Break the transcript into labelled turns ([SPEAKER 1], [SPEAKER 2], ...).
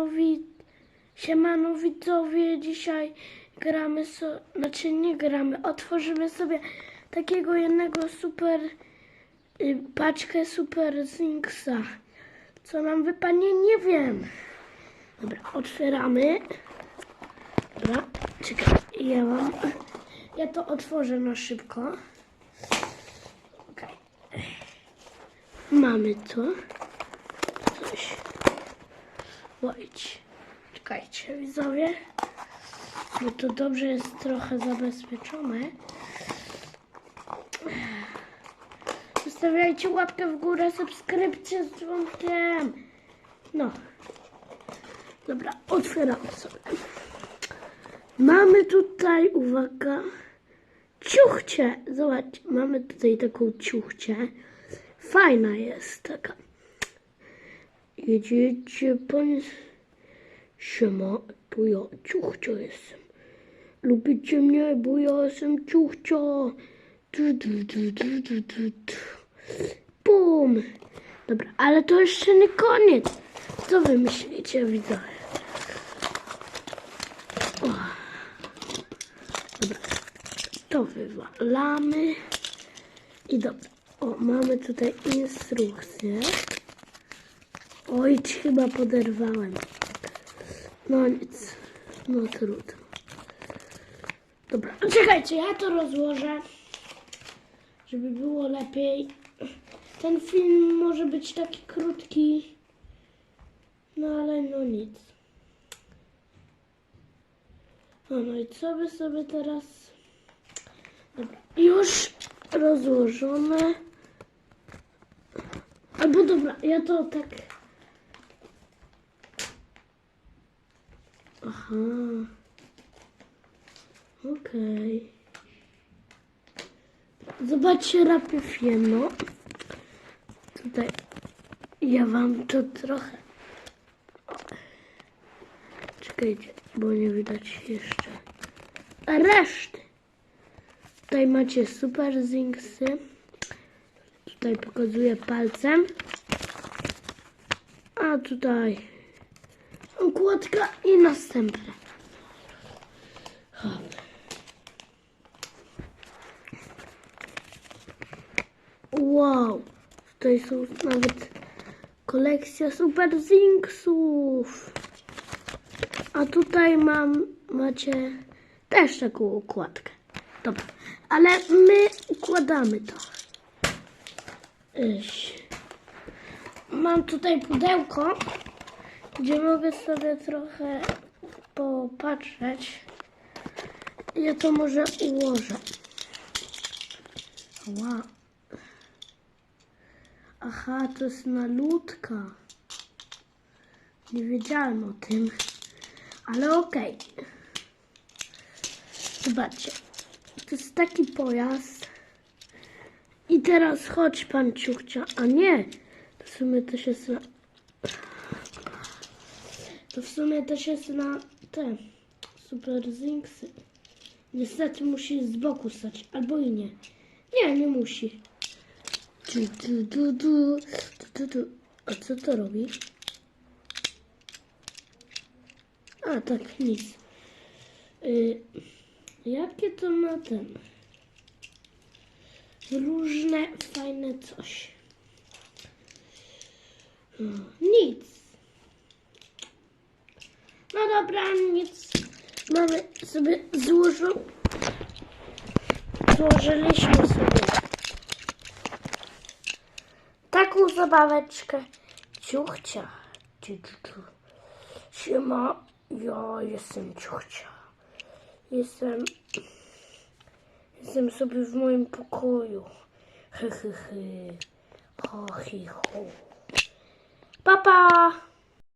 [SPEAKER 1] Siemanowi, siemano widzowie, dzisiaj gramy so, znaczy nie gramy, otworzymy sobie takiego jednego super, y, paczkę super Zinksa. Co nam wypadnie, nie wiem. Dobra, otwieramy. Dobra, czekaj, ja mam, ja to otworzę na szybko. Okej. Mamy to. Coś. Łajdź. Czekajcie, widzowie. Bo to dobrze jest trochę zabezpieczone. Zostawiajcie łapkę w górę, subskrypcję z dzwonkiem. No. Dobra, otwieramy sobie. Mamy tutaj, uwaga, ciuchcie. Zobacz, mamy tutaj taką ciuchcie. Fajna jest taka. Jedziecie pan... Siema, to ja ciuchcio jestem. Lubicie mnie, bo ja jestem. Tu, tu, tu, tu, tu, tu, tu. Bum. Dobra, ale to jeszcze nie koniec. Co wy myślicie, widzowie? Dobra, to wywalamy. I dobra, o, mamy tutaj instrukcję. Oj, chyba poderwałem. No nic, no trudno. Dobra, czekajcie, ja to rozłożę, żeby było lepiej. Ten film może być taki krótki, no ale no nic. No, no i co by sobie teraz... Dobra, już rozłożone. Albo dobra, ja to tak... Aha. Okej. Zobaczcie najpierw jedno. Tutaj ja wam to trochę... Czekajcie, bo nie widać jeszcze reszty. Tutaj macie super zinksy. Tutaj pokazuję palcem. A tutaj układka i następne. Wow, tutaj są nawet kolekcja super zinksów. A tutaj mam, macie też taką układkę. Dobra, ale my układamy to. Mam tutaj pudełko, gdzie mogę sobie trochę popatrzeć. Ja to może ułożę. Wow. Aha, to jest malutka. Nie wiedziałem o tym. Ale okej. Zobaczcie. To jest taki pojazd. I teraz chodź pan ciuchcia. A nie. To w sumie jest na... To w sumie też jest na te super zinksy. Niestety musi z boku stać. Albo i nie. Nie, nie musi. Tu, tu, tu, tu, tu, tu. A co to robi? A, tak, nic. Y, jakie to ma ten? Różne, fajne coś. O, nic. No dobra, nic. Mamy sobie złożą. Złożyliśmy sobie taką zabaweczkę. Ciuchcia. Ciu, ciu, ciu. Siema, ja jestem ciuchcia. Jestem. Jestem sobie w moim pokoju. Hy, hy, hy. Ho, hi, ho. Pa, pa!